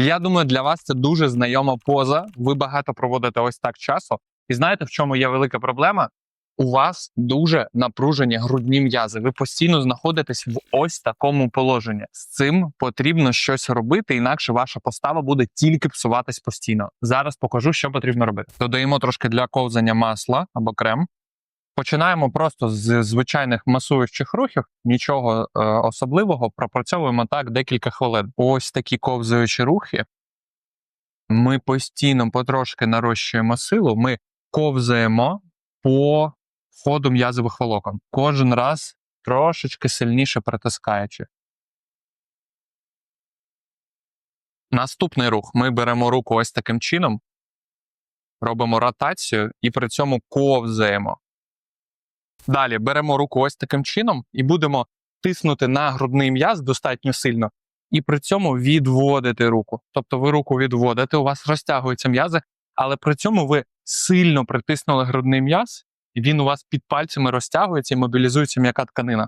Я думаю, для вас це дуже знайома поза. Ви багато проводите ось так часу. І знаєте, в чому є велика проблема? У вас дуже напружені грудні м'язи. Ви постійно знаходитесь в ось такому положенні. З цим потрібно щось робити, інакше ваша постава буде тільки псуватись постійно. Зараз покажу, що потрібно робити. Додаємо трошки для ковзання масла або крем. Починаємо просто з звичайних масуючих рухів, нічого е, особливого. Пропрацьовуємо так декілька хвилин. Ось такі ковзаючі рухи. Ми постійно потрошки нарощуємо силу. Ми ковзаємо по ходу м'язових волокон. Кожен раз трошечки сильніше притискаючи. Наступний рух. Ми беремо руку ось таким чином, робимо ротацію і при цьому ковзаємо. Далі беремо руку ось таким чином і будемо тиснути на грудний м'яз достатньо сильно, і при цьому відводити руку. Тобто ви руку відводите, у вас розтягуються м'язи, але при цьому ви сильно притиснули грудний м'яз, і він у вас під пальцями розтягується і мобілізується м'яка тканина.